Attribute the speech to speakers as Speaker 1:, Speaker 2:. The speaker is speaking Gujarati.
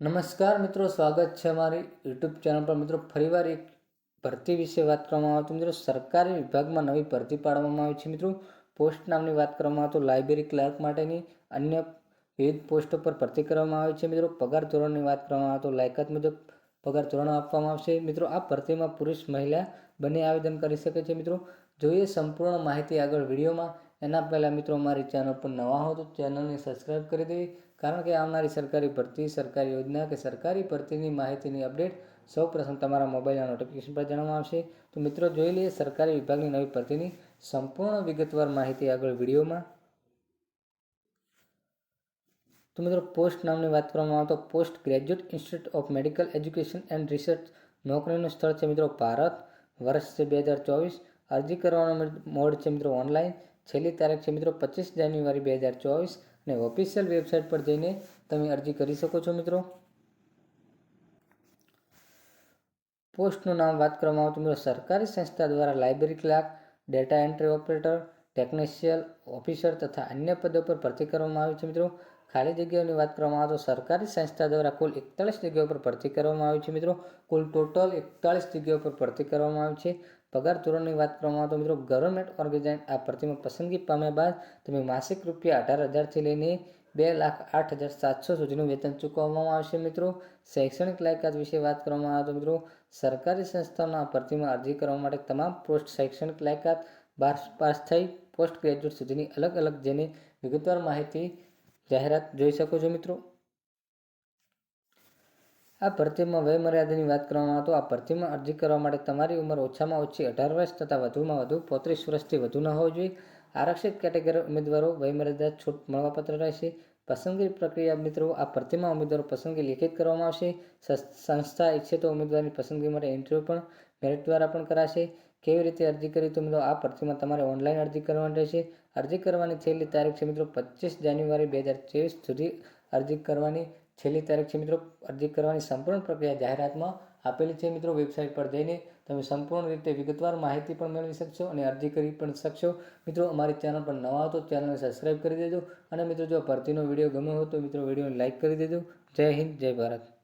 Speaker 1: નમસ્કાર મિત્રો, સ્વાગત છે અમારી યુટ્યુબ ચેનલ પર. મિત્રો, ફરીવાર એક ભરતી વિશે વાત કરવામાં આવે મિત્રો, સરકારી વિભાગમાં નવી ભરતી પાડવામાં આવી છે. મિત્રો, પોસ્ટ નામની વાત કરવામાં આવે તો લાઇબ્રેરી ક્લાર્ક માટેની અન્ય વિવિધ પોસ્ટો પર ભરતી કરવામાં આવી છે. મિત્રો, પગાર ધોરણની વાત કરવામાં આવે તો લાયકાત મુજબ પગાર ધોરણ આપવામાં આવશે. મિત્રો, આ ભરતીમાં પુરુષ, મહિલા બંને આવેદન કરી શકે છે. મિત્રો, જોઈએ સંપૂર્ણ માહિતી આગળ વિડીયોમાં. એના પહેલાં મિત્રો મારી ચેનલ પર નવા હો તો ચેનલને સબસ્ક્રાઈબ કરી દેવી. કારણ કે આવનારી સરકારી ભરતી, સરકારી યોજના કે સરકારી ભરતીની માહિતીની અપડેટ સૌ પ્રથમ તમારા મોબાઈલના નોટિફિકેશન પર જણાવવામાં આવશે. તો મિત્રો જોઈ લઈએ સરકારી વિભાગની નવી ભરતીની સંપૂર્ણ વિગતવાર માહિતી આગળ વિડીયોમાં. તો મિત્રો પોસ્ટ નામની વાત કરવામાં આવે તો post graduate institute of medical education and research નોકરીનું સ્થળ છે મિત્રો ભારત. વર્ષ છે બે હજાર ચોવીસ. અરજી કરવાનો મોડ છે મિત્રો ઓનલાઈન. છેલ્લી તારીખ છે મિત્રો પચીસ જાન્યુઆરી બે હજાર ચોવીસ અને ઓફિશિયલ વેબસાઇટ પર જઈને તમે અરજી કરી શકો છો મિત્રો. પોસ્ટનું નામ વાત કરવામાં આવે તો મિત્રો. સરકારી સંસ્થા દ્વારા library clerk, data entry operator technical officer તથા અન્ય પદો પર ભરતી કરવામાં આવી છે મિત્રો. ખાલી જગ્યાઓની વાત કરવામાં આવે તો સરકારી સંસ્થા દ્વારા કુલ એકતાળીસ જગ્યાઓ પર ભરતી કરવામાં આવી છે મિત્રો. કુલ ટોટલ એકતાળીસ જગ્યાઓ પર ભરતી કરવામાં આવી છે. પગાર ધોરણની વાત કરવામાં તો મિત્રો ગવર્મેન્ટ ઓર્ગેનાઇઝ આ ભરતીમાં પસંદગી પામ્યા બાદ તમે માસિક રૂપિયા અઢાર હજારથી લઈને બે લાખ આઠ હજાર સાતસો સુધીનું વેતન ચૂકવવામાં આવશે મિત્રો. શૈક્ષણિક લાયકાત વિશે વાત કરવામાં આવે તો મિત્રો સરકારી સંસ્થાઓના ભરતીમાં અરજી કરવા માટે તમામ પોસ્ટ શૈક્ષણિક લાયકાત બાર પાસ થઈ પોસ્ટ ગ્રેજ્યુએટ સુધીની અલગ અલગ જેની વિગતવાર માહિતી જાહેરાત જોઈ શકો છો મિત્રો. આ ભરતીમાં વયમર્યાદાની વાત કરવામાં તો આ ભરતીમાં અરજી કરવા માટે તમારી ઉંમર ઓછામાં ઓછી અઢાર વર્ષ તથા વધુમાં વધુ પોત્રીસ વર્ષથી વધુ ન હોવી જોઈએ. આરક્ષિત કેટેગરી ઉમેદવારો વયમર્યાદા છૂટ મળવાપાત્ર રહેશે. પસંદગી પ્રક્રિયા મિત્રો, આ ભરતીમાં ઉમેદવારો પસંદગી લિખિત કરવામાં આવશે. સંસ્થા ઈચ્છે તો ઉમેદવારની પસંદગી માટે ઇન્ટરવ્યૂ પણ મેરિટ દ્વારા પણ કરાશે. કેવી રીતે અરજી કરી તો મિત્રો, આ ભરતીમાં તમારે ઓનલાઈન અરજી કરવાની રહેશે. અરજી કરવાની છેલ્લી તારીખ છે મિત્રો પચીસ જાન્યુઆરી બે હજાર ચોવીસ સુધી અરજી કરવાની છેલ્લી તારીખ છે મિત્રો અરજી કરવાની સંપૂર્ણ પ્રક્રિયા જાહેરાતમાં આપેલી છે. મિત્રો વેબસાઇટ પર જઈને તમે સંપૂર્ણ રીતે વિગતવાર માહિતી પણ મેળવી શકશો અને અરજી કરી પણ શકશો. મિત્રો, અમારી ચેનલ પર નવા હો તો ચેનલને સબસ્ક્રાઈબ કરી દેજો અને મિત્રો, જો ભરતીનો વીડિયો ગમ્યો હોય તો મિત્રો, વિડીયોને લાઇક કરી દેજો. જય હિન્દ, જય ભારત.